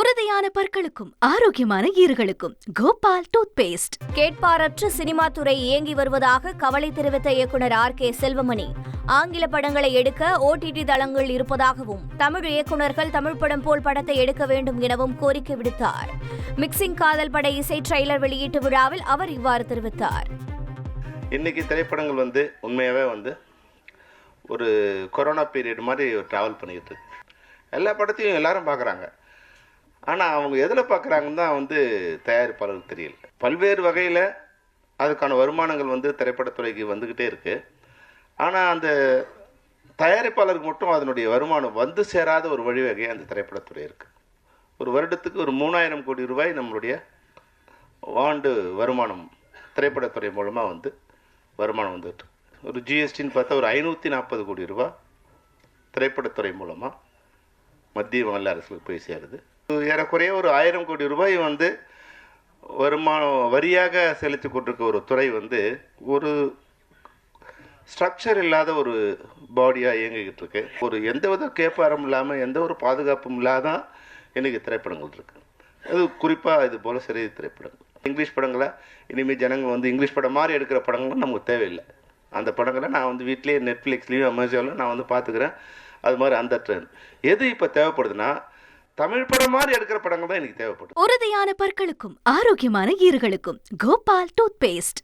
உறுதியான பற்களுக்கும் ஆரோக்கியமான ஈறுகளுக்கும். கோபால் டூத் பேஸ்ட் கேட்பாரற்ற சினிமா துறை இயங்கி வருவதாக கவலை தெரிவித்த இயக்குனர் ஆர் கே செல்வமணி. ஆங்கில படங்களை எடுக்க ஓடிடி தளங்கள் இருப்பதாகவும் தமிழ் இயக்குனர்கள் தமிழ் படம் போல் படத்தை எடுக்க வேண்டும் எனவும் கோரிக்கை விடுத்தார். மிக்சிங் காதல் பட இசை ட்ரெய்லர் வெளியீட்டு விழாவில் அவர் இவ்வாறு தெரிவித்தார். இன்றைக்கி திரைப்படங்கள் வந்து உண்மையாகவே வந்து ஒரு கொரோனா பீரியட் மாதிரி ட்ராவல் பண்ணிக்கிட்டு இருக்கு. எல்லா படத்தையும் எல்லாரும் பார்க்குறாங்க. ஆனால் அவங்க எதில் பார்க்குறாங்கன்னு தான் வந்து தயாரிப்பாளருக்கு தெரியல. பல்வேறு வகையில் அதுக்கான வருமானங்கள் வந்து திரைப்படத்துறைக்கு வந்துக்கிட்டே இருக்குது ஆனால் அந்த தயாரிப்பாளருக்கு மட்டும் அதனுடைய வருமானம் வந்து சேராத ஒரு வழிவகை அந்த திரைப்படத்துறை இருக்குது ஒரு வருடத்துக்கு ஒரு மூணாயிரம் கோடி ரூபாய் நம்மளுடைய ஆண்டு வருமானம் திரைப்படத்துறை மூலமாக வந்து வருமானம் வந்துட்டு ஒரு ஜிஎஸ்டின்னு பார்த்தா ஒரு ஐநூற்றி நாற்பது கோடி ரூபா திரைப்படத்துறை மூலமாக மத்திய மாநில அரசுக்கு போய் சேருது. ஏறக்குறைய ஒரு ஆயிரம் கோடி ரூபாய் வந்து வருமானம் வரியாக செலுத்தி கொண்டிருக்க ஒரு துறை வந்து ஒரு ஸ்ட்ரக்சர் இல்லாத ஒரு பாடியாக இயங்கிக்கிட்டு இருக்கு. ஒரு எந்தவித கேப்பாரம் இல்லாமல் எந்த ஒரு பாதுகாப்பும் இல்லாத இன்றைக்கி திரைப்படங்கள் இருக்குது அது குறிப்பாக இது போல் சிறிய திரைப்படங்கள். இங்கிலீஷ் படங்களை? இனிமேல் ஜனங்கள் வந்து இங்கிலீஷ் படம் மாதிரி எடுக்கிற படங்களும் நமக்கு தேவையில்லை. அந்த படங்களை நான் வந்து வீட்லேயே நெட்ஃப்ளிக்ஸ்லேயும் அமேசானில் நான் வந்து பார்த்துக்கிறேன். அது மாதிரி அந்த ட்ரெண்ட் எது இப்போ தேவைப்படுதுன்னா தமிழ் படம் மாதிரி எடுக்கிற படங்கள் தான் எனக்கு தேவைப்படுது. உறுதியான பற்களுக்கும் ஆரோக்கியமான ஈறுகளுக்கும் கோபால் டூத் பேஸ்ட்